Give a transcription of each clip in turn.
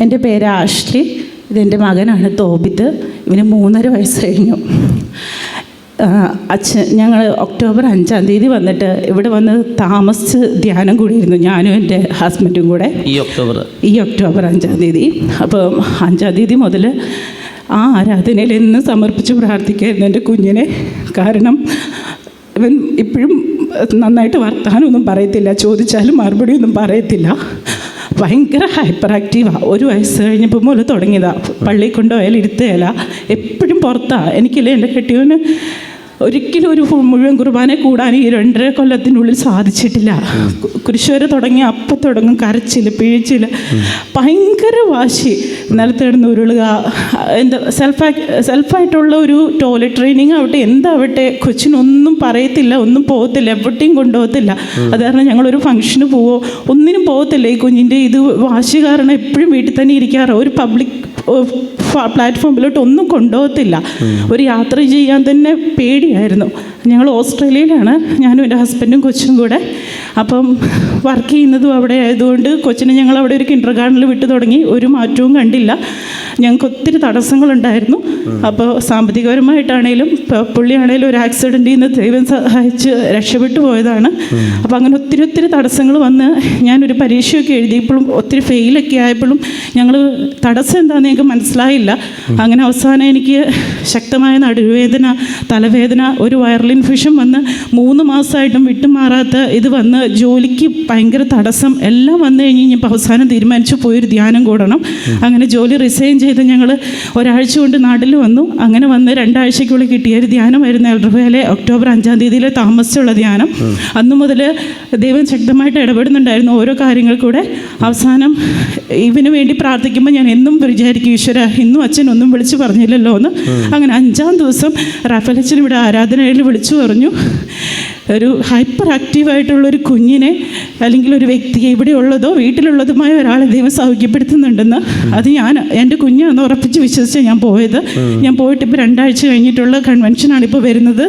എന്റെ പേര് ആഷ്ലി ഇതെന്റെ മകനാണ് തോബിത്ത് ഇവന് മൂന്നര വയസ്സ് കഴിഞ്ഞു. അച്ഛൻ ഞങ്ങൾ ഒക്ടോബർ അഞ്ചാം തീയതി വന്നിട്ട് ഇവിടെ വന്ന് താമസിച്ച് ധ്യാനം കൂടിയിരുന്നു ഞാനും എന്റെ ഹസ്ബൻഡും കൂടെ. ഈ ഒക്ടോബർ. ഈ ഒക്ടോബർ അഞ്ചാം തീയതി. അപ്പം അഞ്ചാം തീയതി മുതൽ ആ ആരാധനയിൽ എന്ന് സമർപ്പിച്ച് പ്രാർത്ഥിക്കായിരുന്നു എന്റെ കുഞ്ഞിനെ. കാരണം ഇവൻ ഇപ്പോഴും നന്നായിട്ട് വർത്താനമൊന്നും പറയത്തില്ല ചോദിച്ചാലും മറുപടിയൊന്നും പറയത്തില്ല. ഭയങ്കര ഹൈപ്പർ ആക്റ്റീവാണ് ഒരു വയസ്സ് കഴിഞ്ഞപ്പോൾ മുതൽ തുടങ്ങിയതാണ് പള്ളിയിൽ കൊണ്ടുപോയാൽ ഇരുത്തുകയല്ല എപ്പോഴും പുറത്താണ് എനിക്കില്ലേ എന്റെ കെട്ടിയവന് ഒരിക്കലും ഒരു മുഴുവൻ കുർബാന കൂടാൻ ഈ രണ്ടര കൊല്ലത്തിനുള്ളിൽ സാധിച്ചിട്ടില്ല. കുരിശുവരെ തുടങ്ങി അപ്പം തുടങ്ങും കരച്ചിൽ പിഴിച്ചിൽ ഭയങ്കര വാശി. നിലത്ത് കിടന്ന് ഉരുളുക എന്താ സെൽഫ് സെൽഫായിട്ടുള്ള ഒരു ടോയ്ലറ്റ് ട്രെയിനിങ് ആവട്ടെ എന്താവട്ടെ കൊച്ചിനൊന്നും പറയത്തില്ല ഒന്നും പോകത്തില്ല എവിടെയും കൊണ്ടുപോകത്തില്ല. അത് കാരണം ഞങ്ങളൊരു ഫംഗ്ഷന് പോവോ ഒന്നിനും പോകത്തില്ല ഈ കുഞ്ഞിന്റെ ഇത് വാശി കാരണം എപ്പോഴും വീട്ടിൽ തന്നെ ഇരിക്കാറ്. ഒരു പബ്ലിക് പ്ലാറ്റ്ഫോമിലോട്ട് ഒന്നും കൊണ്ടുപോകത്തില്ല. ഒരു യാത്ര ചെയ്യാൻ തന്നെ പേടിയായിരുന്നു. ഞങ്ങൾ ഓസ്ട്രേലിയയിലാണ്. ഞാനും എന്റെ ഹസ്ബൻഡും കൊച്ചും കൂടെ. അപ്പം വർക്ക് ചെയ്യുന്നതും അവിടെ ആയതുകൊണ്ട് കൊച്ചിനെ ഞങ്ങൾ അവിടെ ഒരു കിൻഡർ ഗാർഡനിൽ വിട്ടു തുടങ്ങി. ഒരു മാറ്റവും കണ്ടില്ല. ഞങ്ങൾക്ക് ഒത്തിരി തടസ്സങ്ങളുണ്ടായിരുന്നു. അപ്പോൾ സാമ്പത്തികപരമായിട്ടാണേലും പുള്ളിയാണേലും ഒരു ആക്സിഡന്റിൽ നിന്ന് ദൈവം സഹായിച്ച് രക്ഷപ്പെട്ടു പോയതാണ്. അപ്പോൾ അങ്ങനെ ഒത്തിരി ഒത്തിരി തടസ്സങ്ങൾ വന്ന് ഞാനൊരു പരീക്ഷയൊക്കെ എഴുതിയപ്പോഴും ഒത്തിരി ഫെയിലൊക്കെ ആയപ്പോഴും ഞങ്ങൾ തടസ്സം എന്താണെന്ന് ഞങ്ങൾക്ക് മനസ്സിലായില്ല. അങ്ങനെ അവസാനം എനിക്ക് ശക്തമായ നടുവേദന തലവേദന ഒരു വൈറൽ ഇൻഫെക്ഷൻ വന്ന് മൂന്ന് മാസമായിട്ടും വിട്ടുമാറാത്ത ഇത് വന്ന് ജോലിക്ക് ഭയങ്കര തടസ്സം എല്ലാം വന്നു കഴിഞ്ഞ് കഴിഞ്ഞപ്പോൾ അവസാനം തീരുമാനിച്ചു പോയൊരു ധ്യാനം കൂടണം. അങ്ങനെ ജോലി റിസൈൻ ചെയ്ത് ഞങ്ങൾ ഒരാഴ്ച കൊണ്ട് നാട്ടിൽ വന്നു. അങ്ങനെ വന്ന് രണ്ടാഴ്ചയ്ക്കുള്ളിൽ കിട്ടിയ ഒരു ധ്യാനമായിരുന്നു എൽഡർഫയിലെ ഒക്ടോബർ അഞ്ചാം തീയതിയിലെ താമസിച്ചുള്ള ധ്യാനം. അന്നു മുതൽ ദൈവം ശക്തമായിട്ട് ഇടപെടുന്നുണ്ടായിരുന്നു ഓരോ കാര്യങ്ങൾ കൂടെ. അവസാനം ഇവന് വേണ്ടി പ്രാർത്ഥിക്കുമ്പോൾ ഞാൻ എന്നും വിചാരിക്കും ഈശ്വര ഇന്നും അച്ഛൻ ഒന്നും വിളിച്ചു പറഞ്ഞില്ലല്ലോ എന്ന്. അങ്ങനെ അഞ്ചാം ദിവസം റാഫലച്ചൻ ഇവിടെ ആരാധനയിൽ വിളിച്ചു പറഞ്ഞു. ഒരു ഹൈപ്പർ ആക്റ്റീവായിട്ടുള്ള ഒരു കുഞ്ഞിനെ അല്ലെങ്കിൽ ഒരു വ്യക്തിയെ ഇവിടെ ഉള്ളതോ വീട്ടിലുള്ളതുമായ ഒരാളെ ദൈവം സൗഖ്യപ്പെടുത്തുന്നുണ്ടെന്ന് അത് ഞാൻ എന്റെ കുഞ്ഞാന്ന് ഉറപ്പിച്ച് വിശ്വസിച്ച് ഞാൻ പോയത്. ഞാൻ പോയിട്ട് ഇപ്പോൾ രണ്ടാഴ്ച കഴിഞ്ഞിട്ടുള്ള കൺവെൻഷനാണ് ഇപ്പോൾ വരുന്നത്.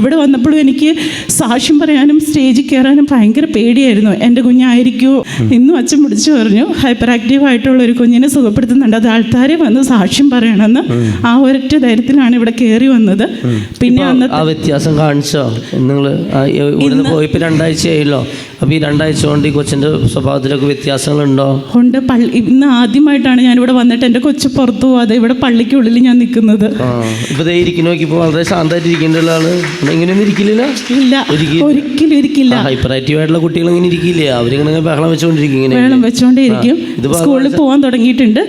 ഇവിടെ വന്നപ്പോഴും എനിക്ക് സാക്ഷ്യം പറയാനും സ്റ്റേജിൽ കയറാനും ഭയങ്കര പേടിയായിരുന്നു. എന്റെ കുഞ്ഞായിരിക്കുമോ ഇന്നും അച്ഛൻ പിടിച്ചു പറഞ്ഞു ഹൈപ്പർ ആക്റ്റീവ് ആയിട്ടുള്ള ഒരു കുഞ്ഞിനെ സുഖപ്പെടുത്തുന്നുണ്ട്. അത് ആൾക്കാരെ വന്ന് സാക്ഷ്യം പറയണമെന്ന് ആ ഒരൊറ്റ ധൈര്യത്തിലാണ് ഇവിടെ കയറി വന്നത്. പിന്നെ അന്ന് ആ വ്യത്യാസം കാണിച്ചോ? നിങ്ങൾ ഇവിടുന്ന് പോയിപ്പോൾ രണ്ടാഴ്ചയായല്ലോ. അപ്പോൾ ഈ രണ്ടാഴ്ച കൊണ്ട് ഈ കൊച്ചിന്റെ സ്വഭാവത്തിലൊക്കെ വ്യത്യാസങ്ങളുണ്ടോ? ഉണ്ട്. പള്ളി ഇന്ന് ആദ്യമായിട്ടാണ് ഞാൻ ഇവിടെ വന്നിട്ട് എന്റെ കൊച്ചു പുറത്തു പോവാതെ ഇവിടെ പള്ളിക്കുള്ളിൽ ഞാൻ നിൽക്കുന്നത്. ദേ ഇരിക്കുന്ന വളരെ ശാന്തമായിട്ട് ഇരിക്കേണ്ട ആൾ ഇങ്ങനെയൊന്നും ഇരിക്കില്ല? ഇല്ല. ഒരിക്കലും- ഇരിക്കില്ല. ഹൈപ്പർ ആക്റ്റീവ് ആയിട്ടുള്ള കുട്ടികൾ ഇങ്ങനെ ഇരിക്കില്ല? അവരിങ്ങനെ ബഹളം വെച്ചുകൊണ്ടിരിക്കും ഇങ്ങനെ. ഇതിപ്പോ സ്കൂളിൽ പോകാൻ തുടങ്ങിയിട്ടുണ്ട്.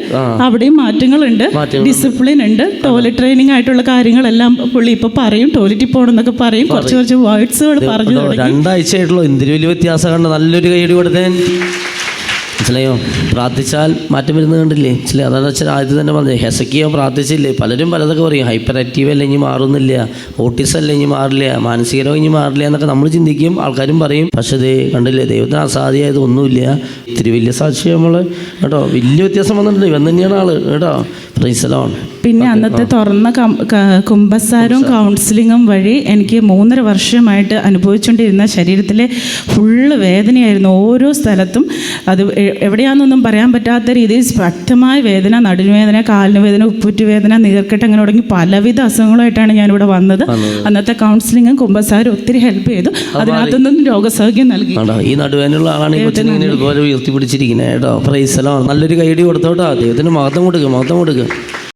അവിടെയും മാറ്റങ്ങളുണ്ട്. ഡിസിപ്ലിൻ ഉണ്ട്. ടോയ്ലറ്റ് ട്രെയിനിങ് ആയിട്ടുള്ള കാര്യങ്ങളെല്ലാം പുള്ളി ഇപ്പൊ പറയും. ടോയ്ലറ്റിൽ പോകണം എന്നൊക്കെ പറയും. കുറച്ച് കുറച്ച് വേർഡ്സുകൾ പറഞ്ഞു കണ്ടോ, തുടങ്ങി. രണ്ടാഴ്ച ആയിട്ടുള്ള എന്തൊരു വലിയ വ്യത്യാസം നല്ലൊരു കൈയ്യടി കൊടുത്തേൻ മനസ്സിലായോ പ്രാർത്ഥിച്ചാൽ മാറ്റം വരുന്നത് കണ്ടില്ലേ? ചില അതാണ് അച്ഛൻ ആദ്യം തന്നെ പറഞ്ഞത്. ഹെസക്കിയോ പ്രാർത്ഥിച്ചില്ലേ? പലരും പലതൊക്കെ പറയും. ഹൈപ്പർ ആക്റ്റീവ് അല്ല ഇനി മാറുന്നില്ല. ഓട്ടിസം അല്ല ഇനി മാറില്ല. മാനസിക രോഗം ഇനി മാറില്ല എന്നൊക്കെ നമ്മൾ ചിന്തിക്കും. ആൾക്കാരും പറയും. പക്ഷേ ഇത് കണ്ടില്ലേ? ദൈവത്തിന് അസാധ്യമായത് ഒന്നുമില്ല. ഇത്തിരി വലിയ സാക്ഷി നമ്മൾ കേട്ടോ? വലിയ വ്യത്യാസം വന്നിട്ടുണ്ട്. ഇവൻ തന്നെയാണ് ആൾ. കേട്ടോ? പിന്നെ അന്നത്തെ തുറന്ന കുംഭസാരവും കൗൺസിലിങ്ങും വഴി എനിക്ക് മൂന്നര വർഷമായിട്ട് അനുഭവിച്ചുകൊണ്ടിരുന്ന ശരീരത്തിലെ ഫുള്ള് വേദനയായിരുന്നു ഓരോ സ്ഥലത്തും. അത് എവിടെയാണെന്നൊന്നും പറയാൻ പറ്റാത്ത രീതിയിൽ ശക്തമായ വേദന നടുവേദന കാലിന് വേദന ഉപ്പുറ്റു വേദന നീർക്കെട്ട് അങ്ങനെ തുടങ്ങി പലവിധ അസുഖങ്ങളായിട്ടാണ് ഞാനിവിടെ വന്നത്. അന്നത്തെ കൗൺസിലിംഗും കുമ്പസാരും ഒത്തിരി ഹെൽപ്പ് ചെയ്തു. അതിനകത്തുനിന്നും രോഗസൗഖ്യം നൽകി. ഈ നടുവേനുള്ള ആളാണ് ഇതുപോലെ കേട്ടോ നല്ലൊരു കൈയടി കൊടുത്തോട്ടോ. അദ്ദേഹത്തിന് മഹത്വം കൊടുക്കുക മഹത്വം കൊടുക്കുക